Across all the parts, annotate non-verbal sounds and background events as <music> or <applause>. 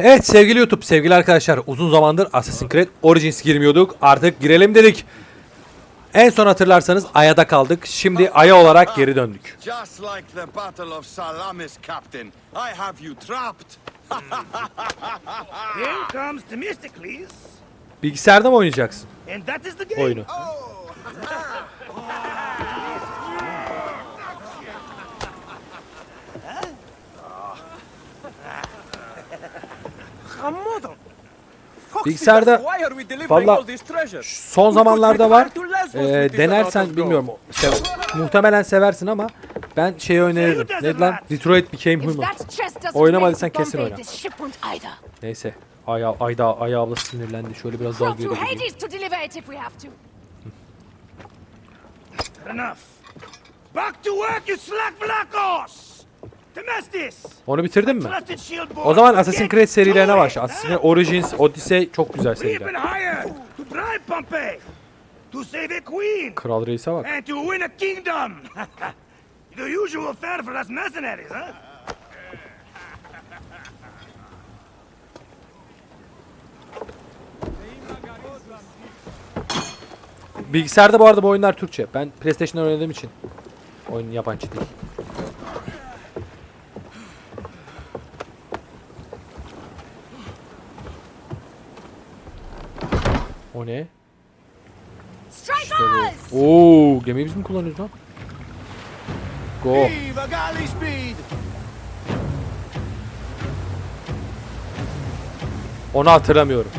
Evet sevgili YouTube, sevgili arkadaşlar uzun zamandır Assassin's Creed Origins girmiyorduk. Artık girelim dedik. En son hatırlarsanız Aya'da kaldık. Şimdi Aya olarak geri döndük. Just like the Battle of Salamis, Captain. I have you trapped. Here comes Themistocles, Bilgisayarda mı oynayacaksın and that is the game. oyunu? Hamodo. Bilgisayarda valla son zamanlarda var. Ee, denersen bilmiyorum. sev- muhtemelen seversin ama ben şeyi öneririm. Ne lan? Detroit Became Human. that chest doesn't Oynamadıysan kesin oyna. Neyse. Ay, Ayda, Ay abla sinirlendi. Şöyle biraz daha geri to gideyim. Hades to deliver it if we have to. Enough. Back to work, you slack blackos! Onu bitirdin mi? O zaman Assassin's Creed serilerine başla. Assassin's Creed Origins, Odyssey çok güzel seriler. Kral Reis'e bak. and to win a kingdom. <laughs> the usual fare for us mercenaries, huh? Bilgisayarda bu arada bu oyunlar Türkçe. Ben PlayStation'dan oynadığım için. Oyun yabancı değil. O ne? Strikers! Oo, gemiyi biz mi kullanıyoruz lan? Go. Onu hatırlamıyorum.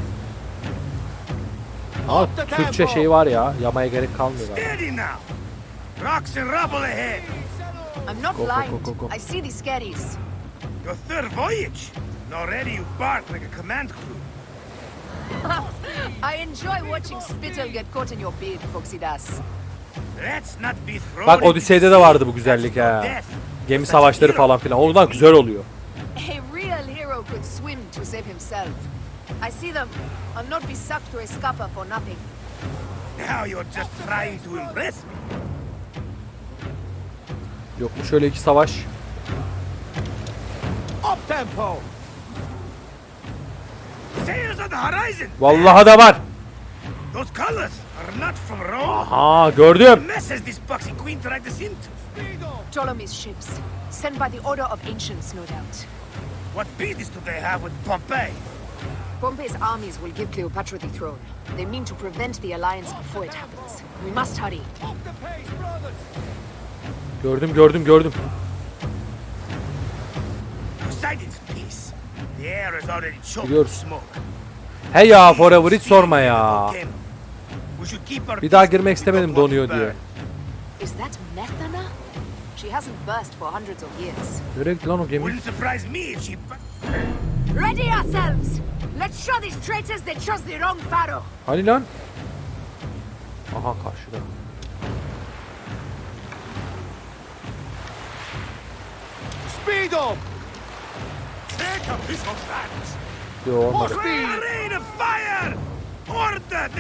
Ama Türkçe şey var ya, yamaya gerek kalmıyor. Rocks and rubble ahead. I'm not Go, go, blind. go, go, go. I see the scaries. Your third voyage. And already you bark like a command crew. I enjoy watching spittle get caught in your beard, Foxidas. Let's not be thrown Bak Odyssey'de de vardı bu güzellik ha. Gemi savaşları falan filan. Ondan güzel oluyor. A real hero could swim to save himself. I see them. I'll not be sucked to a scupper for nothing. Now you're just trying to impress me. Yok mu şöyle iki savaş? Up tempo! Vallahi da var. Those colors are not from Rome. Aha gördüm. Ptolemy's ships. Sent by the Order of Ancients, no doubt. What business do they have with Pompey? Pompey's armies will give Cleopatra the throne. They mean to prevent the alliance before it happens. We must hurry. Gördüm gördüm gördüm. Poseidon's Biliyoruz. smoke. He ya Forever hiç sorma ya. Bir daha girmek istemedim donuyor diye. Nereye gitti lan o gemi? Ready ourselves! Let's show these traitors they chose the wrong pharaoh! Hani lan? Aha karşıda. Speed up! Yo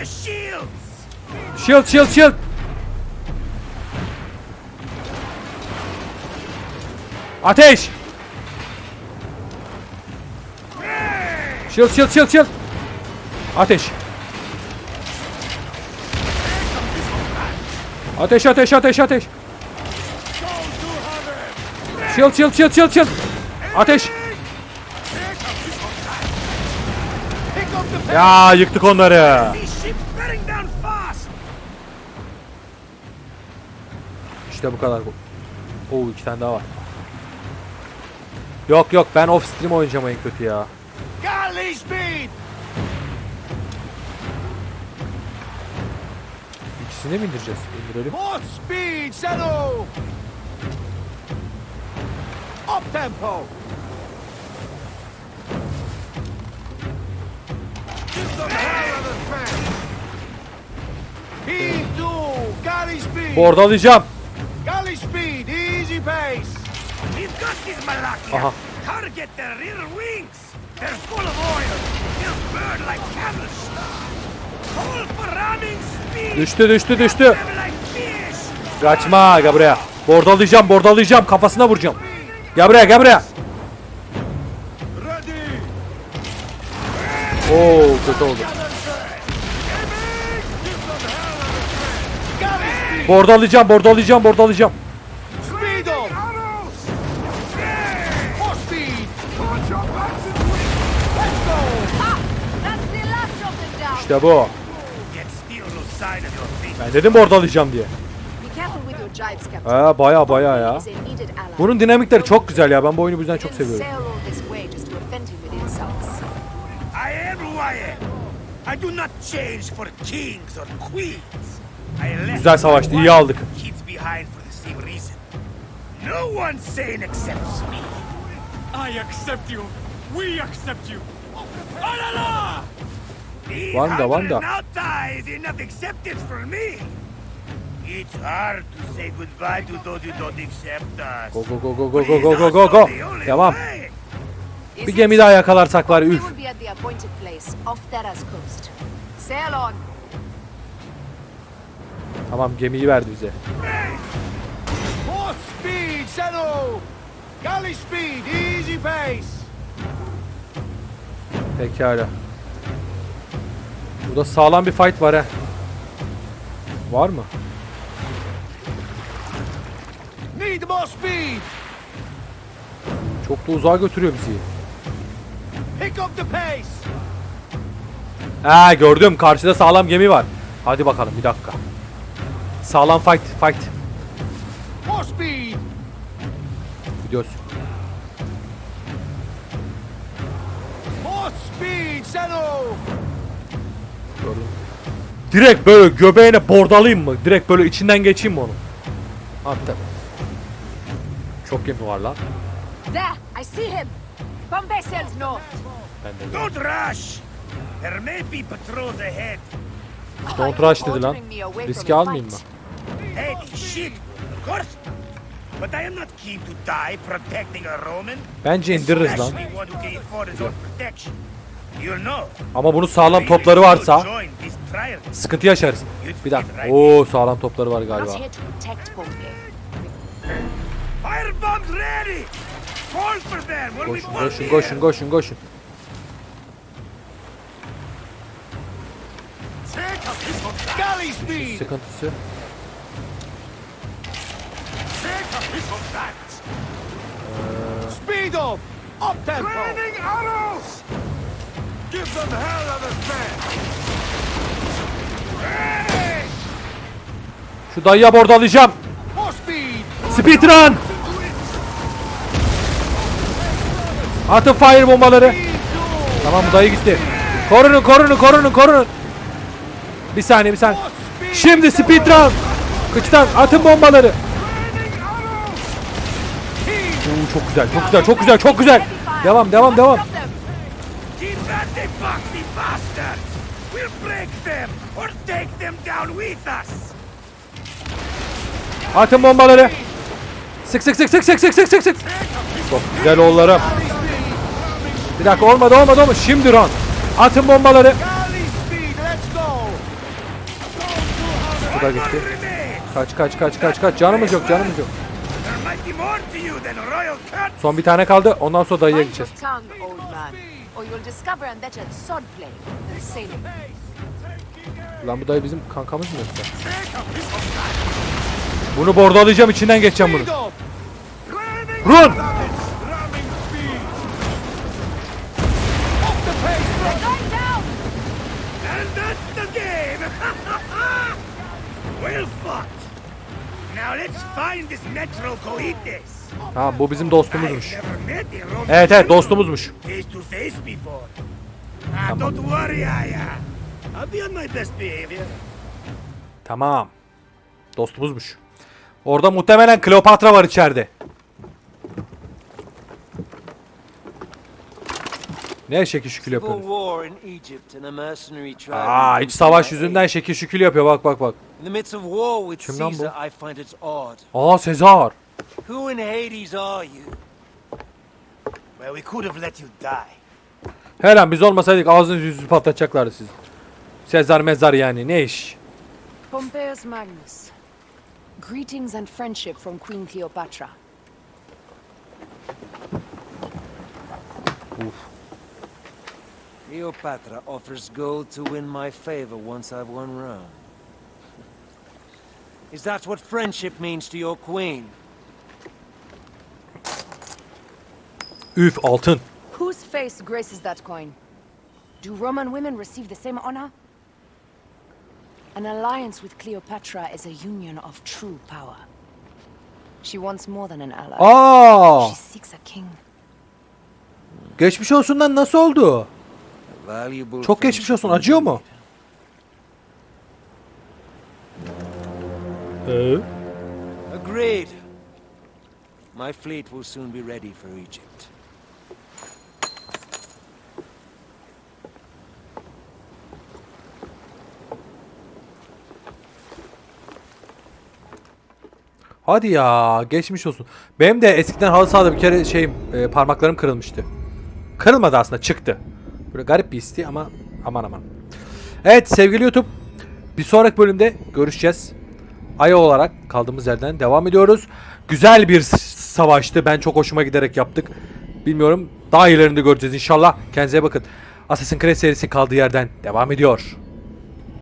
shields! Shield shield shield. Ateş! Shield shield shield shield. Ateş. Ateş ateş ateş ateş. Shield shield shield shield shield. Ateş. Ya yıktık onları. İşte bu kadar. Oo iki tane daha var. Yok yok ben off stream oynayacağım en kötü ya. İkisini mi indireceğiz? İndirelim. More speed, Zeno! Up tempo! Malakia! Aha. Target! Düştü düştü düştü. Kaçma gel buraya. Bordalayacağım bordalayacağım kafasına vuracağım. Gel buraya gel buraya. Oo kötü oldu. Bordo alacağım, bordo alacağım, bordo alacağım. İşte bu. Ben dedim bordo alacağım diye. Ha baya baya ya. Bunun dinamikleri çok güzel ya. Ben bu oyunu bu yüzden çok seviyorum. Güzel savaştı, iyi aldık. Kids behind for the same reason. No one sane accepts me. I accept you. We accept you. Alala! Wanda, Wanda. enough acceptance for me. It's hard to say goodbye to those who don't accept us. Go go go go go go go go go go. Devam. way. Bir gemi daha yakalarsak var üf. Tamam gemiyi verdi bize. Pekala. Burada sağlam bir fight var he. Var mı? Need more speed. Çok da uzağa götürüyor bizi. Ha gördüm. Karşıda sağlam gemi var. Hadi bakalım bir dakika. Sağlam fight, fight. More speed! Gidiyoruz. More speed, Zeno! Gördüm. Direkt böyle göbeğine bordalayayım mı? Direkt böyle içinden geçeyim mi onu? Abi tabii. Çok gemi var lan. There, I see him. Pompey sails north. Ben de Don't rush! There may be patrols ahead. Don't rush dedi lan. from Riski almayayım mı? Heady shit, of course. But I am not keen to die protecting a Roman. Bence indiririz lan. Especially one who can afford his own protection. You know. Ama bunun sağlam topları varsa sıkıntı yaşarız. Bir dakika. Oo sağlam topları var galiba. Air bombs ready. Fall for them when we Koşun pull koşun koşun speed. sıkıntısı up ee, Speed up. Up tempo. raining arrows. Give them hell on a fan. Ready. Şu dayıya bordalayacağım. More speed. Speedrun! Atın fire bombaları. Tamam bu dayı gitti. Korunun korunun korunun korunun. Bir saniye bir saniye. Şimdi speed run. Kıçtan atın bombaları. Oo, çok güzel çok güzel çok güzel çok güzel. Devam devam devam. Atın bombaları. Sık sık sık sık sık sık sık sık. Çok güzel oğullarım. Bir dakika olmadı olmadı olmadı. Şimdi Ron. Atın bombaları. Bu da gitti. Kaç kaç kaç kaç kaç. Canımız yok canımız yok. Son bir tane kaldı. Ondan sonra dayıya gideceğiz. Lan bu dayı bizim kankamız mı yoksa? Bunu bordalayacağım içinden geçeceğim bunu. Run! That's the game! <laughs> well fought! Now let's find this Metro Coites! Ha bu bizim dostumuzmuş. Evet evet dostumuzmuş. Face to face before. Don't worry, Aya. I'll be on my best behavior. Tamam. Dostumuzmuş. Orada muhtemelen Kleopatra var içeride. Ne şekil şükül Civil yapıyorsunuz? war in Egypt and a mercenary tribe. Aa hiç savaş yüzünden şekil şükül yapıyor bak bak bak. Kim lan bu? Aa Sezar. Who in Hades are you? Well, we could have let you die. Her an biz olmasaydık ağzınızı yüzünüzü patlatacaklardı siz. Sezar mezar yani ne iş? Pompeius Magnus. Greetings and friendship from Queen Cleopatra. Cleopatra offers gold to win my favor once I've won Rome. Is that what friendship means to your queen? Üf altın. Whose face graces that coin? Do Roman women receive the same honor? An alliance with Cleopatra is a union of true power. She wants more than an ally. Aa! She seeks a king. Geçmiş olsun lan nasıl oldu? Çok geçmiş olsun. Acıyor mu? Ee? Agreed. My fleet will soon be ready for Egypt. Hadi ya geçmiş olsun. Benim de eskiden halı sahada bir kere şey e, parmaklarım kırılmıştı. Kırılmadı aslında çıktı. Böyle garip bir histi ama aman aman. Evet sevgili YouTube bir sonraki bölümde görüşeceğiz. Aya olarak kaldığımız yerden devam ediyoruz. Güzel bir savaştı. Ben çok hoşuma giderek yaptık. Bilmiyorum daha ilerinde göreceğiz inşallah. Kendinize bakın. Assassin's Creed serisi kaldığı yerden devam ediyor.